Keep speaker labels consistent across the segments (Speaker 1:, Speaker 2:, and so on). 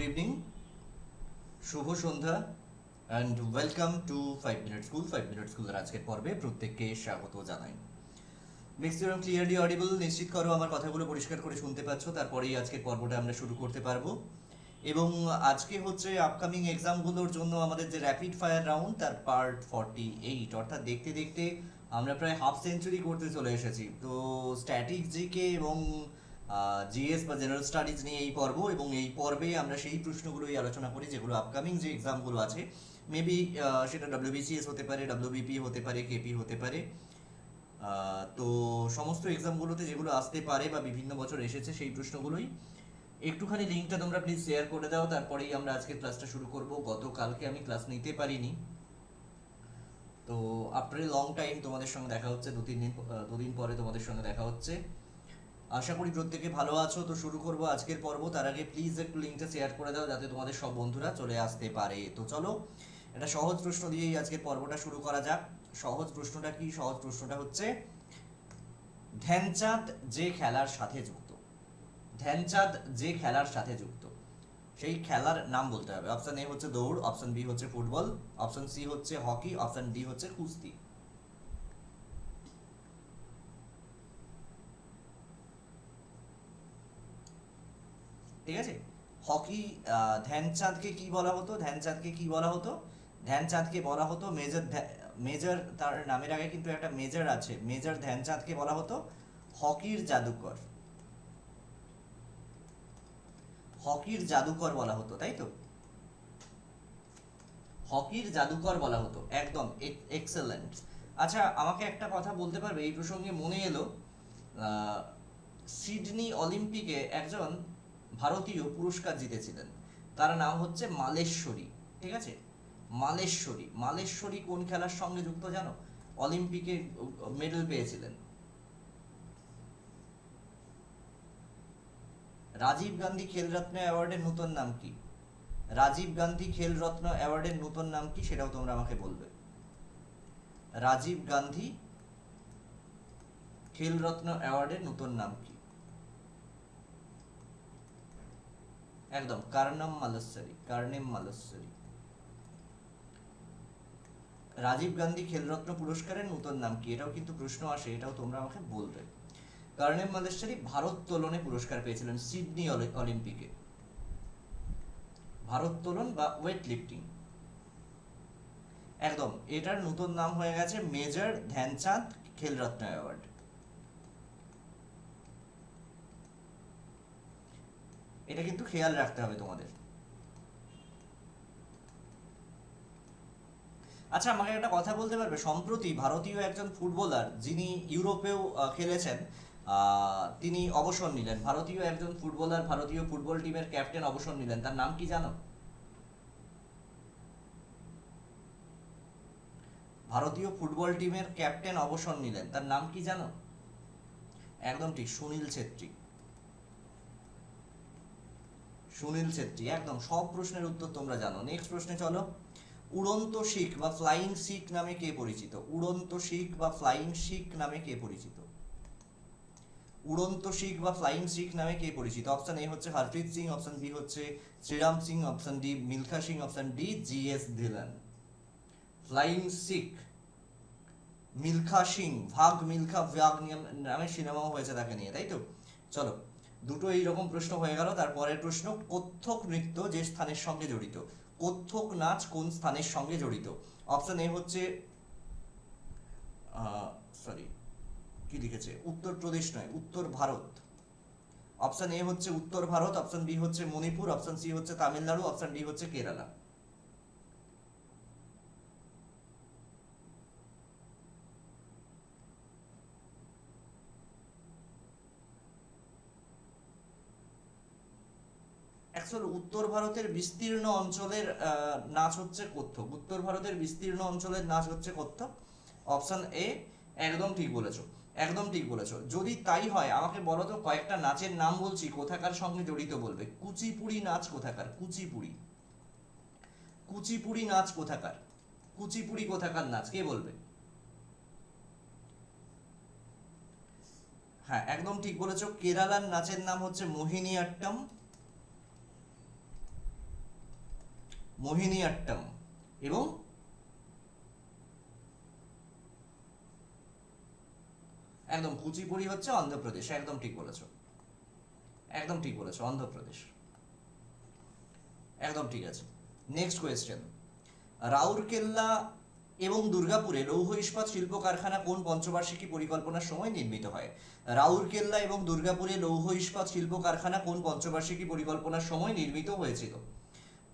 Speaker 1: Good evening শুভ সন্ধ্যা and welcome to five minute school five minute স্কুলের আজকের পর্বে প্রত্যেককে স্বাগত জানাই। ম্যাক্সিমাম ক্লিয়ারলি অডিবল নিশ্চিত করো আমার কথাগুলো পরিষ্কার করে শুনতে পাচ্ছ, তারপরেই আজকের পর্বটা আমরা শুরু করতে পারব। এবং আজকে হচ্ছে আপকামিং এক্সামগুলোর জন্য আমাদের যে র্যাপিড ফায়ার রাউন্ড তার পার্ট ফর্টি এইট অর্থাৎ দেখতে দেখতে আমরা প্রায় হাফ সেঞ্চুরি করতে চলে এসেছি। তো স্ট্যাটিক জিকে এবং জিএস বা জেনারেল স্টাডিজ নিয়ে এই পর্ব এবং এই পর্বে আমরা সেই প্রশ্নগুলোই আলোচনা করি, যেগুলো আপকামিং যে এক্সামগুলো আছে। মেবি সেটা ডাব্লিউবিসিএস হতে পারে ডাব্লিউবিপি হতে পারে কেপি হতে পারে। তো সমস্ত এক্সামগুলোতে যেগুলো আসতে পারে বা বিভিন্ন বছর এসেছে সেই প্রশ্নগুলোই। একটুখানি লিঙ্কটা তোমরা প্লিজ শেয়ার করে দাও, তারপরেই আমরা আজকে ক্লাসটা শুরু করব। গতকালকে আমি ক্লাস নিতে পারিনি। তো আফটার লং টাইম তোমাদের সঙ্গে দেখা হচ্ছে, দু তিন দিন দুদিন পরে তোমাদের সঙ্গে দেখা হচ্ছে। আশা করি প্রত্যেকে ভালো আছো, তো শুরু করব আজকের পর্ব। তার আগে প্লিজ একটু লিঙ্কটা শেয়ার করে দাও, যাতে তোমাদের সব বন্ধুরা চলে আসতে পারে। তো চলো, একটা সহজ প্রশ্ন দিয়েই আজকের পর্বটা শুরু করা যাক। সহজ প্রশ্নটা কি? সহজ প্রশ্নটা হচ্ছে, ধ্যানচাঁদ যে খেলার সাথে যুক্ত। ধ্যানচাঁদ যে খেলার সাথে যুক্ত। সেই খেলার নাম বলতে হবে। অপশন এ হচ্ছে দৌড় অপশন বি হচ্ছে ফুটবল অপশন সি হচ্ছে হকি অপশন ডি হচ্ছে কুস্তি। ঠিক আছে? হকি ধ্যানচাঁদকে কি বলা হতো? ধ্যানচাঁদকে কি বলা হতো? ধ্যানচাঁদকে বলা হতো মেজর মেজর তার নামের আগে কিন্তু একটা মেজর আছে। মেজর ধ্যানচাঁদকে বলা হতো হকির জাদুকর। হকির জাদুকর বলা হতো, তাই তো? হকির জাদুকর বলা হতো, একদম এক্সেলেন্ট আচ্ছা আমাকে একটা কথা বলতে পারবে, এই প্রসঙ্গে মনে এলো সিডনি অলিম্পিকে একজন ভারতীয় পুরস্কার জিতেছিলেন। তার নাম হচ্ছে মালেশ্বরী, ঠিক আছে? মালেশ্বরী। মালেশ্বরী কোন খেলার সঙ্গে যুক্ত জানো? অলিম্পিকে মেডেল পেয়েছিলেন। রাজীব গান্ধী খেলরত্ন অ্যাওয়ার্ডের নতুন নাম কি? রাজীব গান্ধী খেলরত্ন অ্যাওয়ার্ডের নতুন নাম কি সেটাও তোমরা আমাকে বলবে। রাজীব গান্ধী খেলরত্ন অ্যাওয়ার্ডের নতুন নাম কি? একদম কার্নম মালস্বরী কার্নেম মালস্বরী রাজীব গান্ধী খেলরত্ন পুরস্কারের নতুন নাম কি? এটাও কিন্তু প্রশ্ন আসে, এটাও তোমরা আমাকে বলবে। কার্নেম মালেশ্বরী ভারোত্তোলনে পুরস্কার পেয়েছিলেন সিডনি অলি- অলিম্পিকে। ভারোত্তোলন বা ওয়েট লিফটিং একদম, এটার নতুন নাম হয়ে গেছে মেজর ধ্যানচাঁদ খেলরত্ন অ্যাওয়ার্ড। এটা কিন্তু খেয়াল রাখতে হবে তোমাদের। আচ্ছা আমাকে একটা কথা বলতে পারবে? সম্প্রতি ভারতীয় একজন ফুটবলার যিনি ইউরোপেও খেলেছেন তিনি অবসর নিলেন। ভারতীয় একজন ফুটবলার, ভারতীয় ফুটবল টিমের ক্যাপ্টেন অবসর নিলেন। তার নাম কি জানো? ভারতীয় ফুটবল টিমের ক্যাপ্টেন অবসর নিলেন। তার নাম কি জানো? একদম ঠিক, সুনীল ছেত্রী। সুনীল ছেত্রী, একদম সব প্রশ্নের উত্তর তোমরা জানো। নেক্সট প্রশ্নে চলো। উড়ন্ত শিখ বা ফ্লাইং শিখ নামে কে পরিচিত? উড়ন্ত শিখ বা ফ্লাইং শিখ নামে কে পরিচিত? উড়ন্ত শিখ বা ফ্লাইং শিখ নামে কে পরিচিত? অপশন এ হচ্ছে হরপ্রীত সিং অপশন বি হচ্ছে Shriram Singh option D Milkha Singh option D G S Dhillon flying Sikh, Milkha Singh, Bhaag Milkha Bhaag নামে সিনেমাও হয়েছে তাকে নিয়ে, তাই তো? চলো। দুটো এইরকম প্রশ্ন হয়ে গেল। তারপরের প্রশ্ন, কত্থক নৃত্য যে স্থানের সঙ্গে জড়িত? কত্থক নাচ কোন স্থানের সঙ্গে জড়িত? অপশন এ হচ্ছে সরি কি লিখেছে? উত্তরপ্রদেশ নয়, উত্তর ভারত। অপশন এ হচ্ছে উত্তর ভারত অপশন বি হচ্ছে মণিপুর অপশন সি হচ্ছে তামিলনাড়ু অপশন ডি হচ্ছে কেরালা। অ্যাকচুয়াল উত্তর ভারতের বিস্তীর্ণ অঞ্চলের নাচ হচ্ছে কত্থক উত্তর ভারতের বিস্তীর্ণ অঞ্চলের নাচ হচ্ছে কত্থক অপশন এ একদম ঠিক বলেছ। একদম ঠিক বলেছ। যদি তাই হয়, আমাকে বলো তো কয়েকটা নাচের নাম বলছি, কোথাকার সঙ্গে জড়িত বলবে? কুচিপুড়ি নাচ কোথাকার? কুচিপুড়ি। কুচিপুড়ি নাচ কোথাকার? কুচিপুড়ি কোথাকার নাচ? কে বলবে? হ্যাঁ একদম ঠিক বলেছ। কেরালার নাচের নাম হচ্ছে মোহিনী মোহিনীয়াট্টম এবং একদম কুচিপুড়ি হচ্ছে অন্ধ্রপ্রদেশ, একদম ঠিক বলেছ। একদম ঠিক বলেছ, অন্ধ্রপ্রদেশ। একদম ঠিক আছে। নেক্সট কোয়েশ্চেন রাউরকেল্লা এবং দুর্গাপুরে লৌহ ইস্পাত শিল্প কারখানা কোন পঞ্চবার্ষিকী পরিকল্পনার সময় নির্মিত হয়? রাউরকেল্লা এবং দুর্গাপুরে লৌহ ইস্পাত শিল্প কারখানা কোন পঞ্চবার্ষিকী পরিকল্পনার সময় নির্মিত হয়েছিল?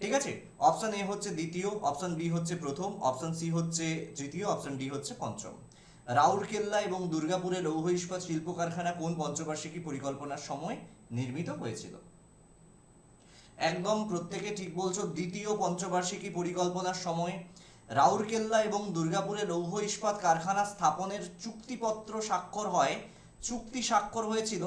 Speaker 1: ঠিক আছে? অপশন এ হচ্ছে দ্বিতীয় অপশন বি হচ্ছে প্রথম অপশন সি হচ্ছে তৃতীয় অপশন ডি হচ্ছে পঞ্চম। রাউরকেল্লা এবং দুর্গাপুরে লৌহ ইস্পাত শিল্প কারখানা কোন পঞ্চবার্ষিকী পরিকল্পনার সময় নির্মিত হয়েছিল? একদম প্রত্যেকে ঠিক বলছো, দ্বিতীয় পঞ্চবার্ষিকী পরিকল্পনার সময় রাউরকেল্লা এবং দুর্গাপুরে লৌহ ইস্পাত কারখানা স্থাপনের চুক্তিপত্র স্বাক্ষর হয়, চুক্তি স্বাক্ষর হয়েছিল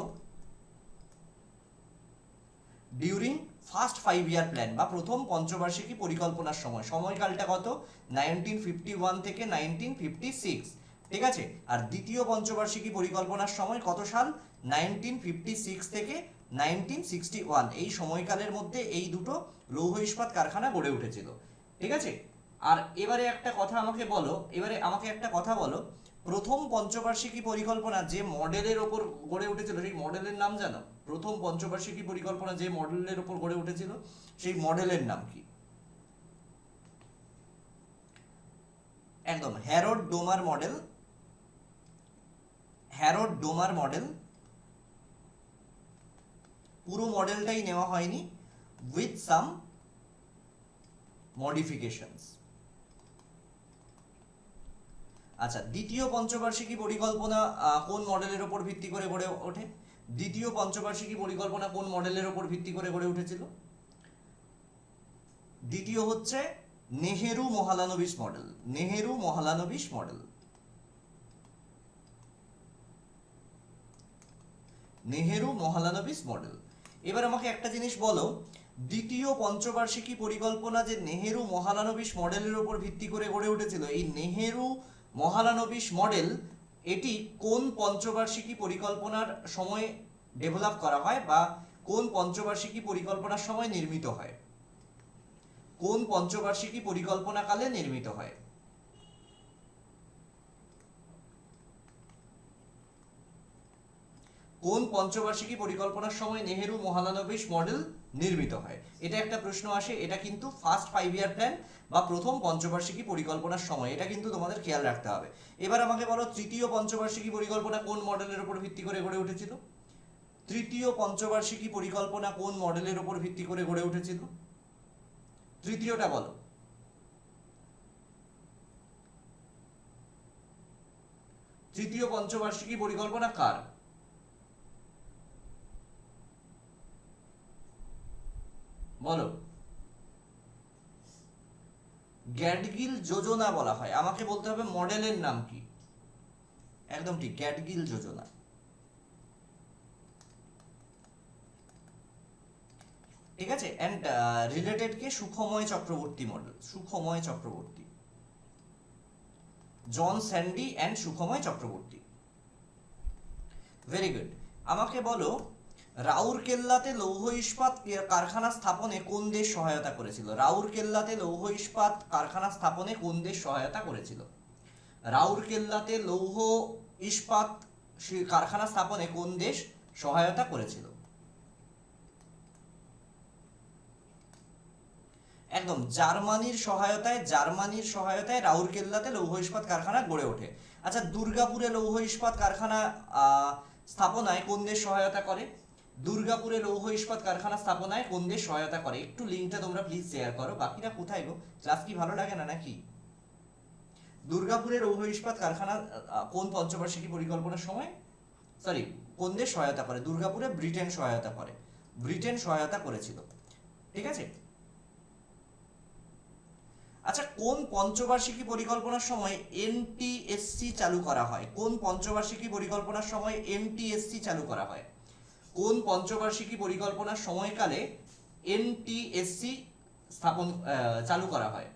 Speaker 1: during first five year plan বা প্রথম পঞ্চবার্ষিকী পরিকল্পনার সময়। সময়কালটা কত? নাইনটিন ফিফটি ওয়ান থেকে নাইনটিন ফিফটি সিক্স। ঠিক আছে? আর দ্বিতীয় পঞ্চবার্ষিকী পরিকল্পনার সময় কত সাল? নাইনটিন ফিফটি সিক্স থেকে নাইনটিন সিক্সটি ওয়ান। এই সময়কালের মধ্যে এই দুটো লৌহ ইস্পাত কারখানা গড়ে উঠেছিল। ঠিক আছে? আর এবারে একটা কথা আমাকে বলো, এবারে আমাকে একটা কথা বলো। প্রথম পঞ্চবার্ষিকী পরিকল্পনা যে মডেলের ওপর গড়ে উঠেছিল, সেই মডেলের নাম জানো? প্রথম পঞ্চবার্ষিকী পরিকল্পনা যে মডেলের ওপর গড়ে উঠেছিল, সেই মডেলের নাম কি? একদম, Harrod Domar model, Harrod Domar model, পুরো মডেলটাই নেওয়া হয়নি উইথ সাম মডিফিকেশনস আচ্ছা দ্বিতীয় পঞ্চবার্ষিকী পরিকল্পনা কোন মডেলের ওপর ভিত্তি করে গড়ে ওঠে? দ্বিতীয় পঞ্চবার্ষিকী পরিকল্পনা কোন মডেলের ওপর ভিত্তি করে গড়ে উঠেছিল? দ্বিতীয় হচ্ছে Nehru Mahalanobis model. Nehru Mahalanobis model. Nehru Mahalanobis model. এবার আমাকে একটা জিনিস বলো, দ্বিতীয় পঞ্চবার্ষিকী পরিকল্পনা যে নেহেরু মহালানবিশ মডেলের উপর ভিত্তি করে গড়ে উঠেছিল, এই নেহেরু মহালানবিশ মডেল, এটি কোন পঞ্চবার্ষিকী পরিকল্পনার সময় ডেভেলপ করা হয় বা কোন পঞ্চবার্ষিকী পরিকল্পনার সময় নির্মিত হয়? কোন পঞ্চবার্ষিকী পরিকল্পনাকালে নির্মিত হয়? কোন পঞ্চবার্ষিকী পরিকল্পনার সময় নেহেরু মহালানবিশ মডেল নির্মিত হয়। এটা একটা প্রশ্ন আসে, এটা কিন্তু ফার্স্ট ফাইভ ইয়ার প্ল্যান বা প্রথম পঞ্চবার্ষিকী পরিকল্পনার সময়, এটা কিন্তু তোমাদের খেয়াল রাখতে হবে। এবার আমাকে বলো, তৃতীয় পঞ্চবার্ষিকী পরিকল্পনা কোন মডেলের উপর ভিত্তি করে গড়ে উঠেছিল? তৃতীয় পঞ্চবার্ষিকী পরিকল্পনা কোন মডেলের উপর ভিত্তি করে গড়ে উঠেছিল? তৃতীয়টা বলো। তৃতীয় পঞ্চবার্ষিকী পরিকল্পনা কার বলো গ্যাডগিল যোজনা বলা হয়। আমাকে বলতে হবে মডেলের নাম কি। একদম ঠিক, গ্যাডগিল যোজনা। ঠিক আছে? অ্যান্ড রিলেটেড কে সুখময় চক্রবর্তী মডেল সুখময় চক্রবর্তী। জন স্যান্ডি অ্যান্ড সুখময় চক্রবর্তী। ভেরি গুড আমাকে বলো রাউরকেল্লাতে লৌহ ইস্পাত কারখানা স্থাপনে কোন দেশ সহায়তা করেছিল? রাউরকেল্লাতে লৌহ ইস্পাত কারখানা স্থাপনে কোন দেশ সহায়তা করেছিল? রাউরকেল্লাতে লৌহ ইস্পাত কারখানা স্থাপনে কোন দেশ সহায়তা করেছিল? একদম, জার্মানির সহায়তায় জার্মানির সহায়তায় রাউরকেল্লাতে লৌহ ইস্পাত কারখানা গড়ে ওঠে। আচ্ছা দুর্গাপুরে লৌহ ইস্পাত কারখানা স্থাপনায় কোন দেশ সহায়তা করে? দুর্গাপুরে লৌহ ইস্পাত কারখানা স্থাপনায় কোন দেশ সহায়তা করে। একটু লিঙ্কটা তোমরা প্লিজ শেয়ার করো। বাকিরা কোথায় গো? ক্লাস কি ভালো লাগে না নাকি? দুর্গাপুরে লৌহ ইস্পাত কারখানা কোন পঞ্চবার্ষিকী পরিকল্পনার সময়? সরি কোন দেশ সহায়তা করে। দুর্গাপুরে ব্রিটেন সহায়তা করে। ব্রিটেন সহায়তা করেছিল। ঠিক আছে? আচ্ছা কোন পঞ্চবার্ষিকী পরিকল্পনার সময় এনটিএসসি চালু করা হয়? কোন পঞ্চবার্ষিকী পরিকল্পনার সময় এনটিএসসি চালু করা হয়? কোন পঞ্চবার্ষিকী পরিকল্পনার সময়কালে এনটিএসসি স্থাপন চালু করা হয়?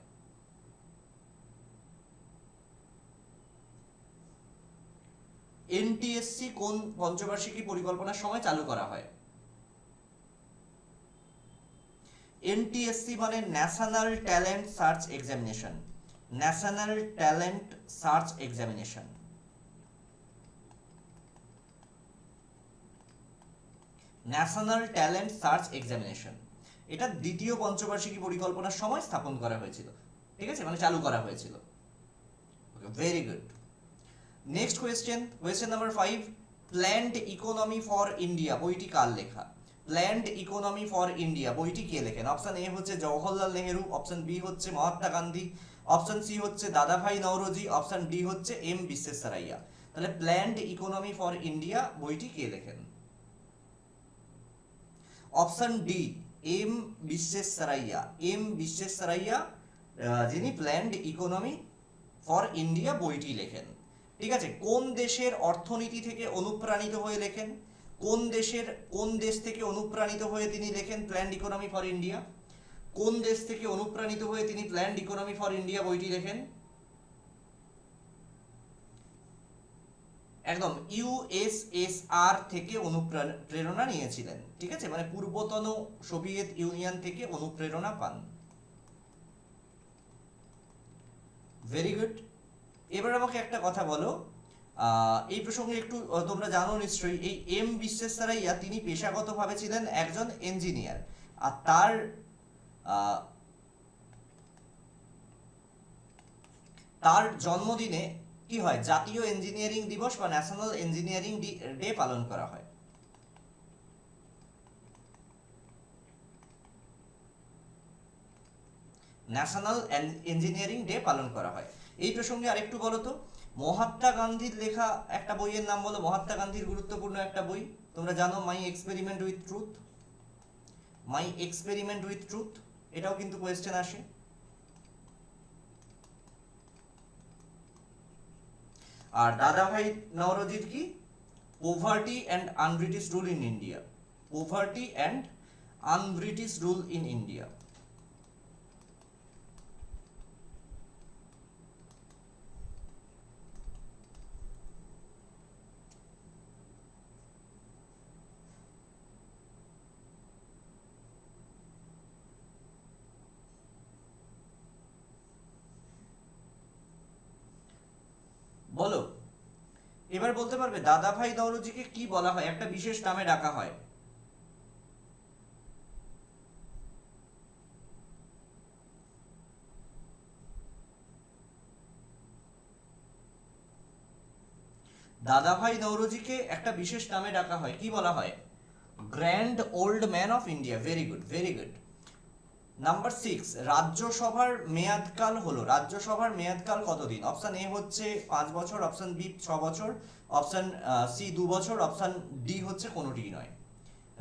Speaker 1: এনটিএসসি কোন পঞ্চবার্ষিকী পরিকল্পনার সময় চালু করা হয়? এনটিএসসি মানে national talent search examination national talent search examination national talent search examination. এটা দ্বিতীয় পঞ্চবার্ষিকী পরিকল্পনার সময় স্থাপন করা হয়েছিল। ঠিক আছে? মানে চালু করা হয়েছিল। Okay very good next question question number five planned economy for India বইটি কার লেখা? প্ল্যান্ড ইকোনমি ফর ইন্ডিয়া বইটি কে লেখেন? অপশন এ হচ্ছে জওহরলাল নেহেরু অপশন বি হচ্ছে মহাত্মা গান্ধী অপশন সি হচ্ছে দাদাভাই নওরোজি অপশন ডি হচ্ছে এম বিশ্বেশ্বরাইয়া। তাহলে প্ল্যান্ড ইকোনমি ফর ইন্ডিয়া বইটি কে লেখেন? অপশন ডি এম বিশ্বেশ্বরাইয়া এম বিশ্বেশ্বরাইয়া যিনি প্ল্যান্ড ইকোনমি ফর ইন্ডিয়া বইটি লেখেন। ঠিক আছে, কোন দেশের অর্থনীতি থেকে অনুপ্রাণিত হয়ে লেখেন? কোন দেশের, কোন দেশ থেকে অনুপ্রাণিত হয়ে তিনি লেখেন প্ল্যান্ড ইকোনমি ফর ইন্ডিয়া কোন দেশ থেকে অনুপ্রাণিত হয়ে তিনি প্ল্যান্ড ইকোনমি ফর ইন্ডিয়া বইটি লেখেন? একদম ইউএসএসআর থেকে অনুপ্রেরণা নিয়েছিলেন, ঠিক আছে? মানে পূর্বতন সোভিয়েত ইউনিয়ন থেকে অনুপ্রেরণা পান। ভেরি গুড এবার আমাকে একটা কথা বলো। এই প্রসঙ্গে একটু তোমরা জানো নিশ্চয়ই, এই এম বিশ্বেশ্বরাইয়া, তিনি পেশাগতভাবে ছিলেন একজন ইঞ্জিনিয়ার। আর তার তার জন্মদিনে কি হয়? জাতীয় ইঞ্জিনিয়ারিং দিবস বা ন্যাশনাল ইঞ্জিনিয়ারিং ডে পালন করা হয়। ন্যাশনাল ইঞ্জিনিয়ারিং ডে পালন করা হয়। এই প্রসঙ্গে আরেকটু বলো তো। মহাত্মা গান্ধীর লেখা একটা বইয়ের নাম বলো। মহাত্মা গান্ধীর গুরুত্বপূর্ণ একটা বই। তোমরা জানো my experiment with truth my experiment with truth এটাও কিন্তু কোয়েশ্চেন আসে। আর দাদাভাই নওরোজির কি? Poverty and unBritish rule in India poverty and unBritish rule in India বলো। এবার বলতে পারবে, দাদাভাই নওরোজিকে কি বলা হয়? একটা বিশেষ নামে ডাকা হয়। দাদা দাদাভাই নওরোজিকে একটা বিশেষ নামে ডাকা হয়। কি বলা হয়? Grand old man of India. Very good very good. Number six রাজ্যসভার মেয়াদকাল হলো, রাজ্যসভার মেয়াদকাল কতদিন? অপশন এ হচ্ছে পাঁচ বছর অপশন বি ছ বছর অপশন সি দু বছর অপশন ডি হচ্ছে কোনোটিই নয়।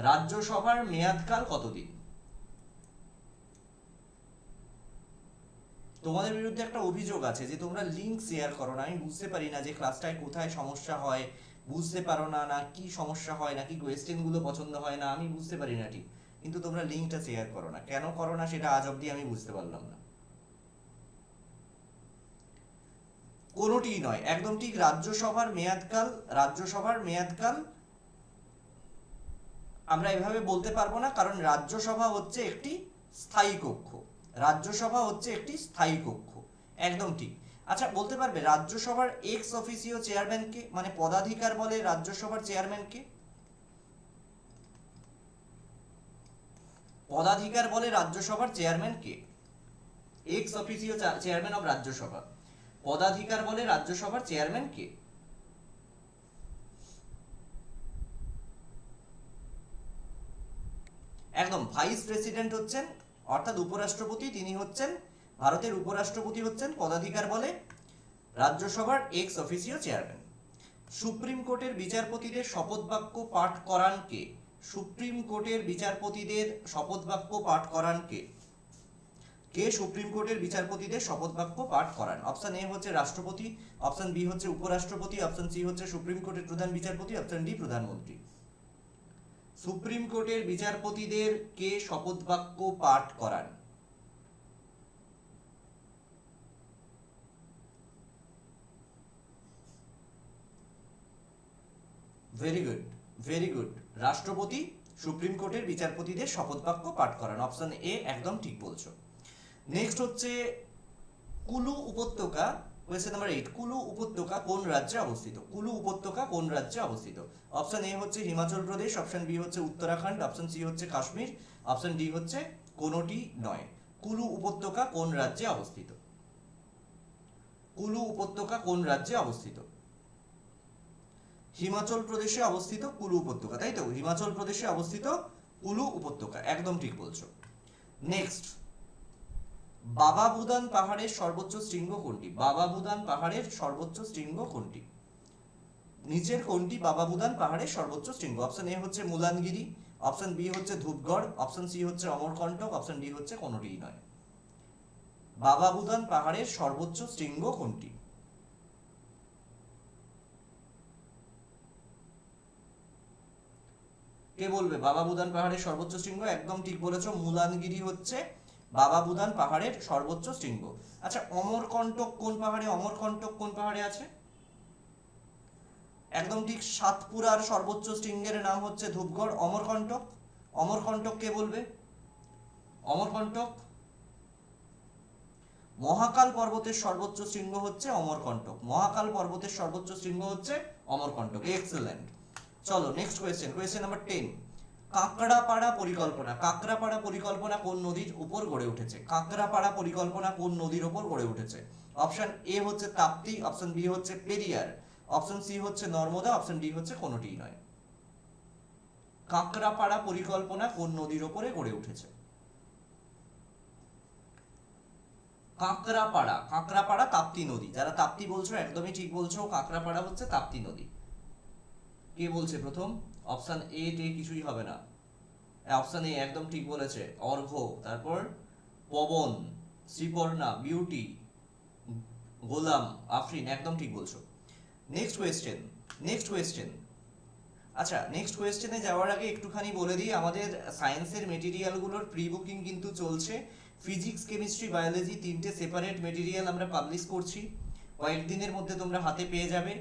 Speaker 1: রাজ্যসভার মেয়াদকাল কতদিন? তোমাদের বিরুদ্ধে একটা অভিযোগ আছে যে তোমরা লিঙ্ক শেয়ার করো না, আমি বুঝতে পারি না যে ক্লাসটায় কোথায় সমস্যা হয়, বুঝতে পারো না না কি সমস্যা হয় নাকি কোয়েশ্চেনগুলো পছন্দ হয়, না, আমি বুঝতে পারি না ঠিক। কিন্তু তোমরা লিঙ্কটা শেয়ার করো না। কেন করো না সেটা আজ অবধি আমি বুঝতে পারলাম না। কোনোটিই নয়, একদম ঠিক রাজ্যসভার মেয়াদকাল রাজ্যসভার মেয়াদকাল আমরা এভাবে বলতে পারব না, কারণ রাজ্যসভা হচ্ছে একটি স্থায়ী কক্ষ। রাজ্যসভা হচ্ছে একটি স্থায়ী কক্ষ। একদম ঠিক। আচ্ছা বলতে পারবে, রাজ্যসভার এক্স অফিসিও চেয়ারম্যানকে মানে পদাধিকার বলে রাজ্যসভার চেয়ারম্যানকে পদাধিকার বলে রাজ্যসভার chairman K? Ex officio chairman of Rajya Sabha. পদাধিকার বলে রাজ্যসভার চেয়ারম্যান কে? একদম ভাইস প্রেসিডেন্ট হচ্ছেন, অর্থাৎ উপরাষ্ট্রপতি তিনি হচ্ছেন, ভারতের উপরাষ্ট্রপতি হচ্ছেন পদাধিকার বলে রাজ্যসভার এক্স অফিসিও চেয়ারম্যান সুপ্রিম কোর্টের বিচারপতিদের শপথ বাক্য পাঠ করান কে? সুপ্রিম কোর্টের বিচারপতিদের শপথ বাক্য পাঠ করান কে? কে সুপ্রিম কোর্টের বিচারপতিদের শপথ বাক্য পাঠ করান? অপশন এ হচ্ছে রাষ্ট্রপতি, অপশন বি হচ্ছে উপরাষ্ট্রপতি, অপশন সি হচ্ছে সুপ্রিম কোর্টের প্রধান বিচারপতি, অপশন ডি প্রধানমন্ত্রী। সুপ্রিম কোর্টের বিচারপতিদের কে শপথ বাক্য পাঠ করান? ভেরি গুড ভেরি গুড রাষ্ট্রপতি, সুপ্রিম কোর্টের বিচারপতিদের শপথ বাক্য পাঠ করান। অপশন এ একদম ঠিক বলছো। নেক্সট হচ্ছে, কুলু উপত্যকা কোয়েশ্চেন নাম্বার এইট কুলু উপত্যকা কোন রাজ্যে অবস্থিত? কুলু উপত্যকা কোন রাজ্যে অবস্থিত? অপশন এ হচ্ছে হিমাচল প্রদেশ, অপশন বি হচ্ছে উত্তরাখণ্ড, অপশন সি হচ্ছে কাশ্মীর, অপশন ডি হচ্ছে কোনোটি নয়। কুলু উপত্যকা কোন রাজ্যে অবস্থিত? কুলু উপত্যকা কোন রাজ্যে অবস্থিত? হিমাচল প্রদেশে অবস্থিত কুলু উপত্যকা, তাই তো? হিমাচল প্রদেশে অবস্থিত কুলু উপত্যকা, একদম ঠিক বলছো। নেক্সট বাবা বুদান পাহাড়ের সর্বোচ্চ শৃঙ্গ কোনটি? বাবা বুদান পাহাড়ের সর্বোচ্চ শৃঙ্গ কোনটি? নিচের কোনটি বাবা বুদান পাহাড়ের সর্বোচ্চ শৃঙ্গ? অপশন এ হচ্ছে মুলানগিরি অপশন বি হচ্ছে ধূপগড় অপশন সি হচ্ছে অমরকণ্টক অপশন ডি হচ্ছে কোনোটিই নয়। বাবা বুদান পাহাড়ের সর্বোচ্চ শৃঙ্গ কোনটি? কে বলবে? বাবা বুদান পাহাড়ের সর্বোচ্চ শৃঙ্গ? একদম ঠিক বলেছ, মুলানগিরি হচ্ছে বাবা বুদান পাহাড়ের সর্বোচ্চ শৃঙ্গ। আচ্ছা অমরকণ্টক কোন পাহাড়ে, অমরকণ্টক কোন পাহাড়ে আছে? একদম ঠিক সাতপুরার সর্বোচ্চ শৃঙ্গের নাম হচ্ছে ধূপগড়, অমরকণ্টক। অমরকণ্টক কে বলবে? অমরকণ্টক। মহাকাল পর্বতের সর্বোচ্চ শৃঙ্গ হচ্ছে অমরকণ্টক। মহাকাল পর্বতের সর্বোচ্চ শৃঙ্গ হচ্ছে অমরকণ্টক। এক্সেলেন্ট চলো next question question number ten Kakrapar পরিকল্পনা কাঁকড়াপাড়া পরিকল্পনা কোন নদীর উপর গড়ে উঠেছে? কাঁকড়াপাড়া পরিকল্পনা কোন নদীর উপর গড়ে উঠেছে? অপশন এ হচ্ছে তাপ্তি অপশন বি হচ্ছে পেরিয়ার অপশন সি হচ্ছে নর্মদা অপশন ডি হচ্ছে কোনোটিই নয়। কাঁকড়াপাড়া পরিকল্পনা কোন নদীর উপরে গড়ে উঠেছে? কাঁকড়াপাড়া কাঁকড়াপাড়া তাপ্তি নদী। যারা তাপ্তি বলছো, একদমই ঠিক বলছো, কাঁকড়াপাড়া হচ্ছে তাপ্তি নদী। কে বলছে প্রথম? অপশন এ টে কিছুই হবে না। অপশান এ একদম ঠিক বলেছে, অর্ঘ। তারপর পবন, শ্রীপর্ণা, বিউটি, গোলাম, আফরিন, একদম ঠিক বলছো। নেক্সট কোয়েশ্চেন নেক্সট কোয়েশ্চেন আচ্ছা নেক্সট কোয়েশ্চেনে যাওয়ার আগে একটুখানি বলে দিই, আমাদের সায়েন্সের মেটেরিয়ালগুলোর প্রি বুকিং কিন্তু চলছে। ফিজিক্স কেমিস্ট্রি বায়োলজি তিনটে সেপারেট মেটেরিয়াল আমরা পাবলিশ করছি। কয়েকদিনের মধ্যে তোমরা হাতে পেয়ে যাবে।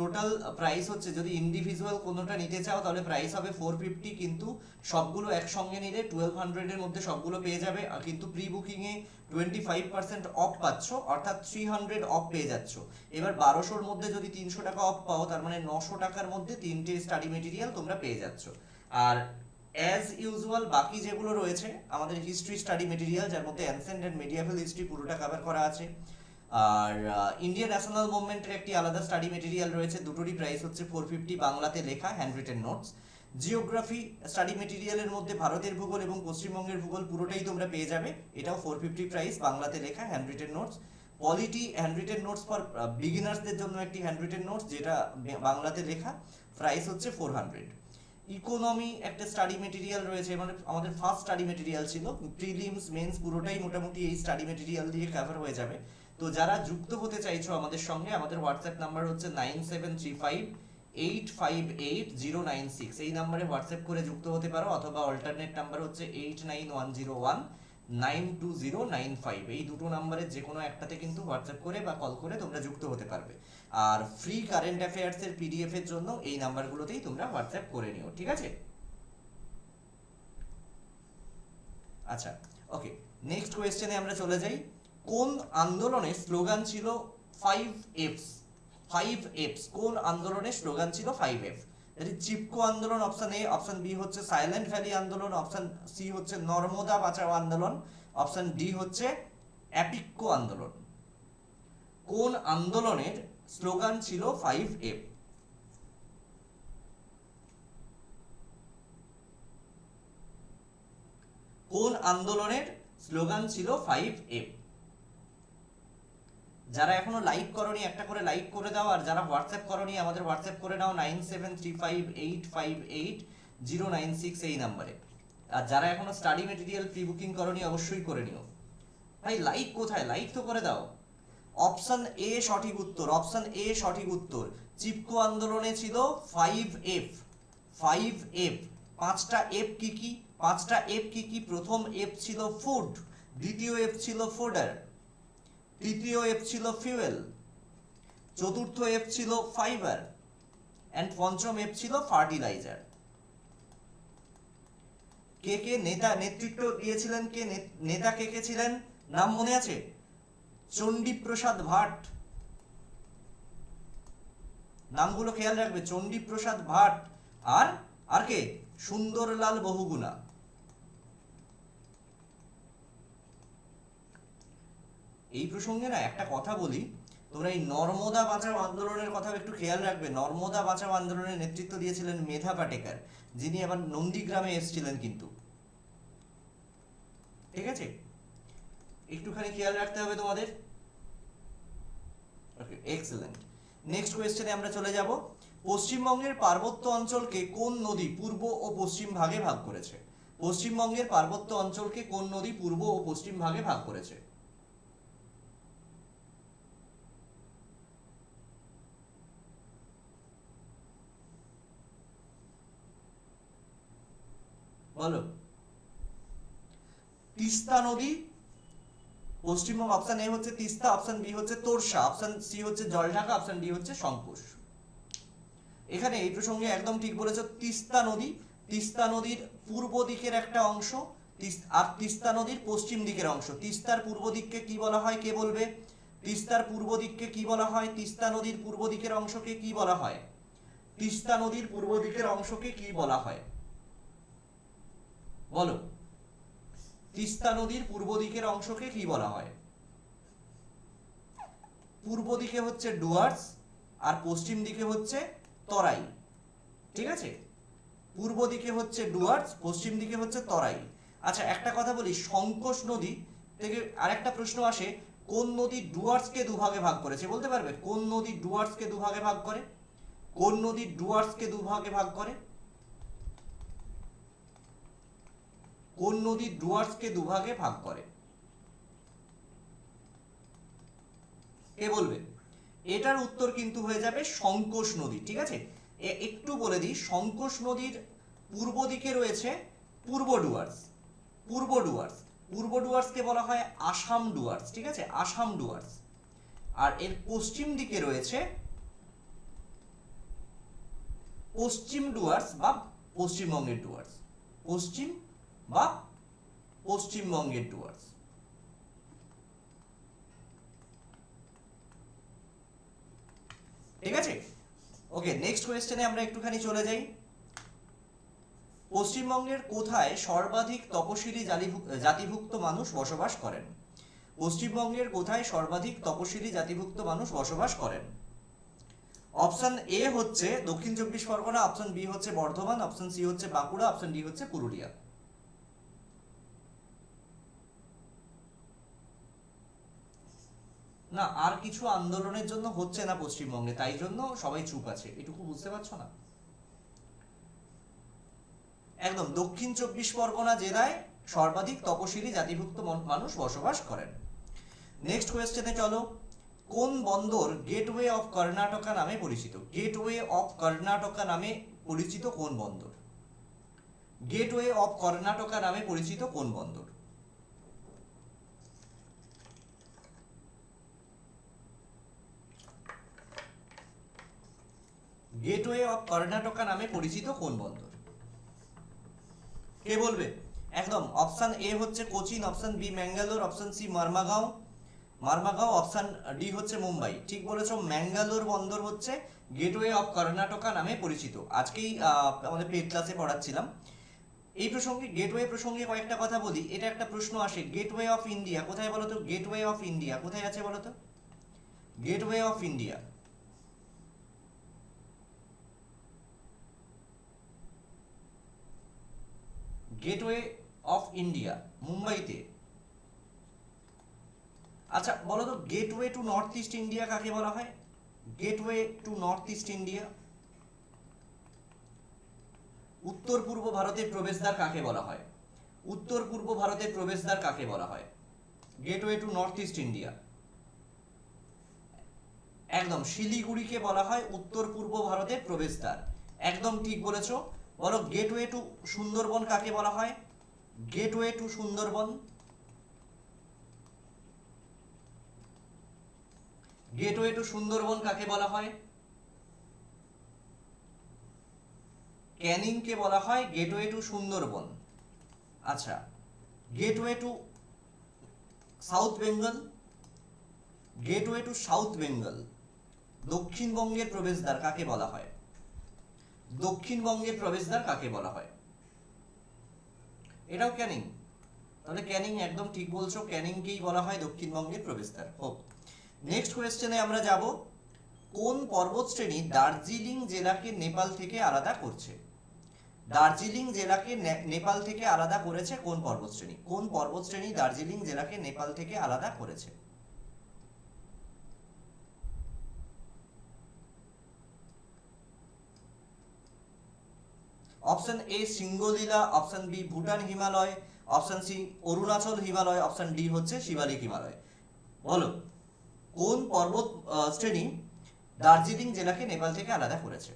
Speaker 1: টোটাল প্রাইস হচ্ছে, যদি ইন্ডিভিজুয়াল কোনোটা নিতে চাও, তাহলে প্রাইস হবে ফোর ফিফটি কিন্তু সবগুলো একসঙ্গে নিলে টুয়েলভ হান্ড্রেডের মধ্যে সবগুলো পেয়ে যাবে কিন্তু প্রি বুকিংয়ে টোয়েন্টি ফাইভ পার্সেন্ট অফ পাচ্ছ, অর্থাৎ থ্রি হান্ড্রেড অফ পেয়ে যাচ্ছ। এবার বারোশোর মধ্যে যদি তিনশো টাকা অফ পাও, তার মানে নশো টাকার মধ্যে তিনটে স্টাডি মেটেরিয়াল তোমরা পেয়ে যাচ্ছ। আর অ্যাজ ইউজুয়াল বাকি যেগুলো রয়েছে, আমাদের হিস্ট্রি স্টাডি মেটেরিয়াল যার মধ্যে অ্যানসেন্ট অ্যান্ড মেডিয়াভেল হিস্ট্রি পুরোটা কভার করা আছে। আর ইন্ডিয়ান ন্যাশনাল মুভমেন্টের একটি আলাদা স্টাডি মেটেরিয়াল রয়েছে, দুটোরই প্রাইস হচ্ছে ফোর ফিফটি বাংলাতে লেখা handwritten notes geography study মেটেরিয়ালের মধ্যে ভারতের ভূগোল এবং পশ্চিমবঙ্গের ভূগোল পুরোটাই তোমরা পেয়ে যাবে। এটাও ফোর ফিফটি প্রাইস বাংলাতে লেখা handwritten notes polity handwritten notes for বিগিনার্সদের জন্য একটি হ্যান্ড রিটেন নোটস যেটা বাংলাতে লেখা প্রাইস হচ্ছে ফোর হান্ড্রেড ইকোনমি একটা স্টাডি মেটেরিয়াল রয়েছে মানে আমাদের ফার্স্ট স্টাডি মেটেরিয়াল ছিল। প্রিলিমস মেন্স পুরোটাই মোটামুটি এই স্টাডি মেটেরিয়াল দিয়ে কভার হয়ে যাবে। তো যারা যুক্ত হতে চাইছো আমাদের সঙ্গে, আমাদের হোয়াটসঅ্যাপ নাম্বার হচ্ছে nine seven three five eight five eight zero nine six এই নাম্বারে হোয়াটসঅ্যাপ করে যুক্ত হতে পারো অথবা অল্টারনেট নাম্বার হচ্ছে eight nine one zero one nine two zero nine five এই দুটো নাম্বারের যে কোনো একটাতে কিন্তু হোয়াটসঅ্যাপ করে বা কল করে তোমরা যুক্ত হতে পারবে। আর ফ্রি কারেন্ট অ্যাফেয়ার্সের পিডিএফ এর জন্য এই নাম্বারগুলোতেই তোমরা হোয়াটসঅ্যাপ করে নিও, ঠিক আছে? আচ্ছা ওকে নেক্সট কোয়েশ্চেনে আমরা চলে যাই। কোন আন্দোলনের স্লোগান ছিল ফাইভ এফস ফাইভ এফস কোন আন্দোলনের স্লোগান ছিল ফাইভ এফ এটি চিপকো আন্দোলন অপশন এ অপশন বি হচ্ছে সাইলেন্ট ভ্যালি আন্দোলন অপশন সি হচ্ছে নর্মদা বাঁচাও আন্দোলন অপশন ডি হচ্ছে অ্যাপিক্কো আন্দোলন। কোন আন্দোলনের স্লোগান ছিল ফাইভ এফ কোন আন্দোলনের স্লোগান ছিল ফাইভ এফ যারা এখনও লাইক করনি, একটা করে লাইক করে দাও, আর যারা হোয়াটসঅ্যাপ করনি, আমাদের হোয়াটসঅ্যাপ করে নাও nine seven three five eight five eight zero nine six এই নাম্বারে আর যারা এখনও স্টাডি মেটেরিয়াল প্রি বুকিং করনি, অবশ্যই করে নিও। ভাই লাইক কোথায়? লাইক তো করে দাও। অপশন এ সঠিক উত্তর অপশন এ সঠিক উত্তর। চিপকো আন্দোলনে ছিল ফাইভ এফ ফাইভ এফ পাঁচটা এফ কি কি? পাঁচটা এফ কি কি? প্রথম এফ ছিল ফুড দ্বিতীয় এফ ছিল ফোডার তৃতীয় এফ ছিল ফিউয়েল চতুর্থ এফ ছিল ফাইবার অ্যান্ড পঞ্চম এফ ছিল ফার্টিলাইজার কে কে নেতা নেতৃত্ব দিয়েছিলেন, কে নেতা কে কে ছিলেন, নাম মনে আছে? চণ্ডীপ্রসাদ ভাট। নামগুলো খেয়াল রাখবে, চণ্ডীপ্রসাদ ভাট। আর আর কে? সুন্দরলাল বহুগুণা। এই প্রসঙ্গে না একটা কথা বলি। তোমরা এই নর্মদা বাঁচাও আন্দোলনের কথা একটু খেয়াল রাখবে। নর্মদা বাঁচাও আন্দোলনের নেতৃত্ব দিয়েছিলেন মেধা পাটেকার, যিনি আবার নন্দীগ্রামে এসেছিলেন কিন্তু। ঠিক আছে? একটুখানি খেয়াল রাখতে হবে তোমাদের। ওকে এক্সেলেন্ট নেক্সট কোয়েশ্চেনে আমরা চলে যাব। পশ্চিমবঙ্গের পার্বত্য অঞ্চলকে কোন নদী পূর্ব ও পশ্চিম ভাগে ভাগ করেছে? পশ্চিমবঙ্গের পার্বত্য অঞ্চলকে কোন নদী পূর্ব ও পশ্চিম ভাগে ভাগ করেছে? বলো। তিস্তা নদী, পশ্চিমবঙ্গ অপশন এ হচ্ছে তিস্তা অপশন বি হচ্ছে তোরসা অপশন সি হচ্ছে জলঢাকা অপশন ডি হচ্ছে শঙ্কুশ। এখানে এই প্রসঙ্গে একদম ঠিক বলেছ, তিস্তা নদী, তিস্তা নদীর পূর্ব দিকের একটা অংশ আর তিস্তা নদীর পশ্চিম দিকের অংশ। তিস্তার পূর্ব দিককে কি বলা হয়, কে বলবে? তিস্তার পূর্ব দিককে কি বলা হয়? তিস্তা নদীর পূর্ব দিকের অংশকে কি বলা হয়? তিস্তা নদীর পূর্ব দিকের অংশকে কি বলা হয়? বলো। তিস্তা নদীর পূর্ব দিকের অংশকে কি বলা হয়? পূর্ব দিকে হচ্ছে ডুয়ার্স আর পশ্চিম দিকে হচ্ছে তরাই। ঠিক আছে? পূর্ব দিকে হচ্ছে ডুয়ার্স, পশ্চিম দিকে হচ্ছে তরাই। আচ্ছা একটা কথা বলি সংকোষ নদী থেকে আরেকটা প্রশ্ন আসে, কোন নদী ডুয়ার্সকে দুভাগে ভাগ করেছে বলতে পারবে, কোন নদী ডুয়ার্সকে দুভাগে ভাগ করে? কোন নদী ডুয়ার্সকে দুভাগে ভাগ করে? কোন নদী ডুয়ার্সকে দুভাগে ভাগ করে? কে বলবে? এটার উত্তর কিন্তু হয়ে যাবে সংকোষ নদী, ঠিক আছে? একটু বলে দিই, সংকোষ নদীর পূর্ব দিকে রয়েছে পূর্ব ডুয়ার্স পূর্ব ডুয়ার্স। পূর্ব ডুয়ার্সকে বলা হয় আসাম ডুয়ার্স, ঠিক আছে? আসাম ডুয়ার্স। আর এর পশ্চিম দিকে রয়েছে পশ্চিম ডুয়ার্স বা পশ্চিমবঙ্গের ডুয়ার্স। পশ্চিম বা পশ্চিমবঙ্গের ডুয়ার্স ঠিক আছে? ওকে নেক্সট কোয়েশ্চেনে আমরা একটুখানি চলে যাই। পশ্চিমবঙ্গের কোথায় সর্বাধিক তপশিলি জাতিভুক্ত মানুষ বসবাস করেন? পশ্চিমবঙ্গের কোথায় সর্বাধিক তপশিলি জাতিভুক্ত মানুষ বসবাস করেন? অপশন এ হচ্ছে দক্ষিণ চব্বিশ পরগনা অপশন বি হচ্ছে বর্ধমান অপশন সি হচ্ছে বাঁকুড়া অপশন ডি হচ্ছে পুরুলিয়া। না, আর কিছু আন্দোলনের জন্য হচ্ছে না পশ্চিমবঙ্গে, তাই জন্য সবাই চুপ আছে। এটুকু বুঝতে পারছ না? একদম, দক্ষিণ চব্বিশ পরগনা জেলায় সর্বাধিক তপশিলি জাতিভুক্ত মানুষ বসবাস করেন। নেক্সট কোয়েশ্চেনে চলো। কোন বন্দর গেটওয়ে অফ কর্ণাটকা নামে পরিচিত? গেটওয়ে অফ কর্ণাটকা নামে পরিচিত কোন বন্দর? গেটওয়ে অফ কর্ণাটকা নামে পরিচিত কোন বন্দর? গেটওয়ে অফ কর্ণাটকা নামে পরিচিত কোন বন্দর? কে বলবে? একদম, অপশন এ হচ্ছে Cochin, option B Mangalore, option C Marmagao. Marmagao, option D হচ্ছে মুম্বাই। ঠিক বলেছ, ম্যাঙ্গালোর বন্দর হচ্ছে গেটওয়ে অফ কর্ণাটকা নামে পরিচিত। আজকেই আমাদের পেড ক্লাসে পড়াচ্ছিলাম। এই প্রসঙ্গে, গেটওয়ে প্রসঙ্গে কয়েকটা কথা বলি। এটা একটা প্রশ্ন আসে, গেটওয়ে অফ ইন্ডিয়া, কোথায় বলো তো গেটওয়ে অফ ইন্ডিয়া, কোথায় আছে বলো তো gateway of India. Gateway of India, মুম্বাইতে। আচ্ছা বলো তো gateway to north east India কাকে বলা হয়? Gateway to north east India. উত্তর পূর্ব ভারতের প্রবেশদ্বার কাকে বলা হয়? উত্তর পূর্ব ভারতের প্রবেশদ্বার কাকে বলা হয়? Gateway to north east India. একদম শিলিগুড়িকে বলা হয় উত্তর পূর্ব ভারতের প্রবেশদ্বার। একদম ঠিক বলেছ। বলো গেটওয়ে টু সুন্দরবন কাকে বলা হয়? Gateway to Sundarban. Gateway to Sundarban কাকে বলা হয়? ক্যানিংকে বলা হয়? Gateway to Sundarban. আচ্ছা gateway to south Bengal gateway to south Bengal দক্ষিণবঙ্গের প্রবেশদ্বার কাকে বলা হয়? দক্ষিণবঙ্গের প্রবেশদ্বার কাকে বলা হয়? এটাও ক্যানিং। তাহলে ক্যানিং একদম ঠিক বলছো, ক্যানিংকেই বলা হয় দক্ষিণবঙ্গের প্রবেশদ্বার। হোক নেক্সট কোয়েশ্চেনে আমরা যাব, কোন পর্বতশ্রেণী দার্জিলিং জেলাকে নেপাল থেকে আলাদা করছে? দার্জিলিং জেলাকে নেপাল থেকে আলাদা করেছে কোন পর্বতশ্রেণী কোন পর্বতশ্রেণী দার্জিলিং জেলাকে নেপাল থেকে আলাদা করেছে? Option A Singalila option B Bhutan Himalaya option C Arunachal Himalaya option D হচ্ছে শিবালিক হিমালয় বলো, কোন পর্বত শ্রেণি দার্জিলিং জেলাকে নেপাল থেকে আলাদা করেছে?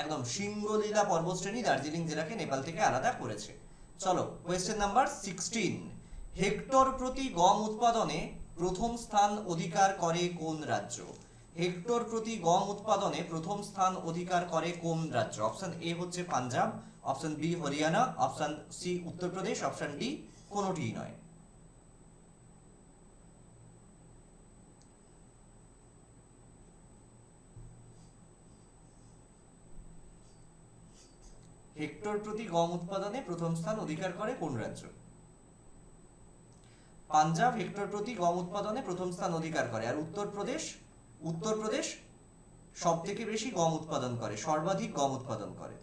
Speaker 1: একদম সিঙ্গলীলা পর্বতশ্রেণী দার্জিলিং জেলাকে নেপাল থেকে আলাদা করেছে। চলো কোয়েশ্চেন নাম্বার সিক্সটিন হেক্টর প্রতি গম উৎপাদনে প্রথম স্থান অধিকার করে কোন রাজ্য? হেক্টর প্রতি গম উৎপাদনে প্রথম স্থান অধিকার করে কোন রাজ্য? অপশন এ হচ্ছে Punjab, option B Haryana, option C Uttar Pradesh, option D কোনোটিই নয়। হেক্টর প্রতি গম উৎপাদনে প্রথম স্থান অধিকার করে কোন রাজ্য? পাঞ্জাব হেক্টর প্রতি গম উৎপাদনে প্রথম স্থান অধিকার করে, আর উত্তরপ্রদেশ? উত্তরপ্রদেশ সব থেকে বেশি গম উৎপাদন করে, সর্বাধিক গম উৎপাদন করে।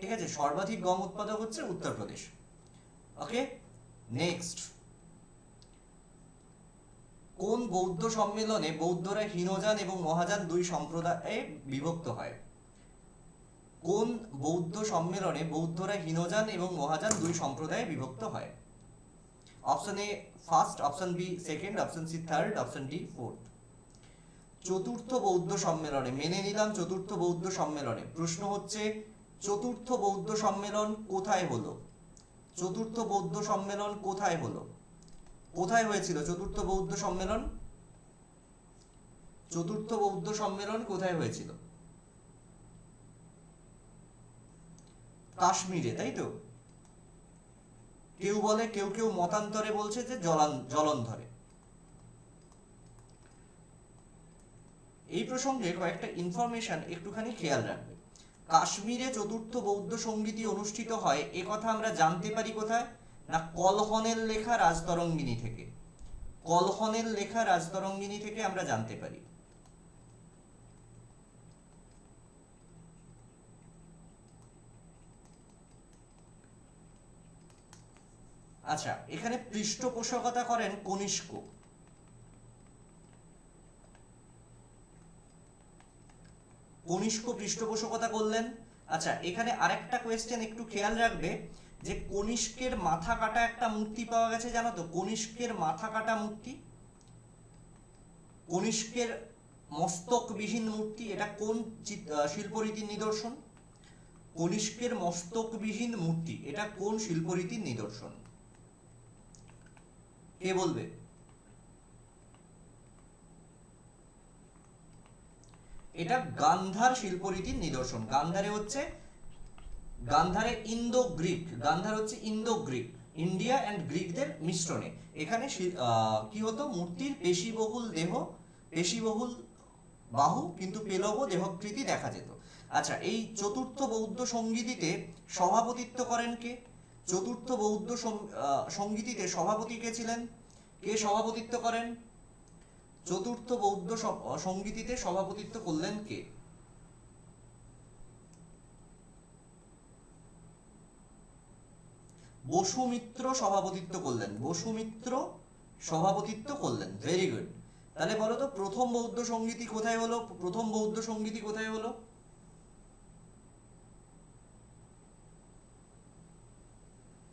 Speaker 1: ঠিক আছে, সর্বাধিক গম উৎপাদক হচ্ছে উত্তরপ্রদেশ। ওকে নেক্সট কোন বৌদ্ধ সম্মেলনে বৌদ্ধরা হীনযান এবং মহাযান দুই সম্প্রদায়ে বিভক্ত হয়? কোন বৌদ্ধ সম্মেলনে বৌদ্ধরা হীনযান এবং মহাযান দুই সম্প্রদায়ে বিভক্ত হয়? Option A first option B second option C third option D fourth চতুর্থ বৌদ্ধ সম্মেলনে, মেনে নিলাম চতুর্থ বৌদ্ধ সম্মেলনে। প্রশ্ন হচ্ছে, চতুর্থ বৌদ্ধ সম্মেলন কোথায় হলো? চতুর্থ বৌদ্ধ সম্মেলন কোথায় হলো? কোথায় হয়েছিল চতুর্থ বৌদ্ধ সম্মেলন? চতুর্থ বৌদ্ধ সম্মেলন কোথায় হয়েছিল? কাশ্মীরে, তাই তো? কেউ বলে, কেউ কেউ মতান্তরে বলছে যে জলান জলন্ধরে এই প্রসঙ্গে কয়েকটা ইনফরমেশন একটুখানি খেয়াল রাখবে। কাশ্মীরে চতুর্থ বৌদ্ধ সঙ্গীতি অনুষ্ঠিত হয়, এ কথা আমরা জানতে পারি কোথায়? না, কলহনের লেখা রাজতরঙ্গিনী থেকে। কলহনের লেখা রাজতরঙ্গিনী থেকে আমরা জানতে পারি। আচ্ছা এখানে পৃষ্ঠপোষকতা করেন কনিষ্ক। কনিষ্ক পৃষ্ঠপোষকতা করলেন। আচ্ছা এখানে আরেকটা কোয়েশ্চেন একটু খেয়াল রাখবে, যে কনিষ্কের মাথা কাটা একটা মূর্তি পাওয়া গেছে, জানো তো? কনিষ্কের মাথা কাটা মূর্তি। কনিষ্কের মস্তকবিহীন মূর্তি, এটা কোন শিল্পরীতির নিদর্শন? কনিষ্কের মস্তকবিহীন মূর্তি, এটা কোন শিল্পরীতির নিদর্শন? কে বলবে? এটা গান্ধার শিল্পরীতির নিদর্শন। গান্ধারে হচ্ছে গান্ধারে ইন্দো গ্রিক গান্ধার হচ্ছে ইন্দো গ্রিক ইন্ডিয়া অ্যান্ড গ্রিকদের মিশ্রণে। এখানে কি হতো? মূর্তির পেশিবহুল দেহ, পেশিবহুল বাহু, কিন্তু পেলব দেহকৃতি দেখা যেত। আচ্ছা এই চতুর্থ বৌদ্ধ সঙ্গীতিতে সভাপতিত্ব করেন কে? চতুর্থ বৌদ্ধ সং- আহ, সঙ্গীতিতে সভাপতি কে ছিলেন? কে সভাপতিত্ব করেন? চতুর্থ বৌদ্ধ স- আহ, সঙ্গীতিতে সভাপতিত্ব করলেন কে? বসুমিত্র সভাপতিত্ব করলেন। বসুমিত্র সভাপতিত্ব করলেন। ভেরি গুড তাহলে বলো তো প্রথম বৌদ্ধ সঙ্গীতি কোথায় হলো? প্রথম বৌদ্ধ সঙ্গীতি কোথায় হলো?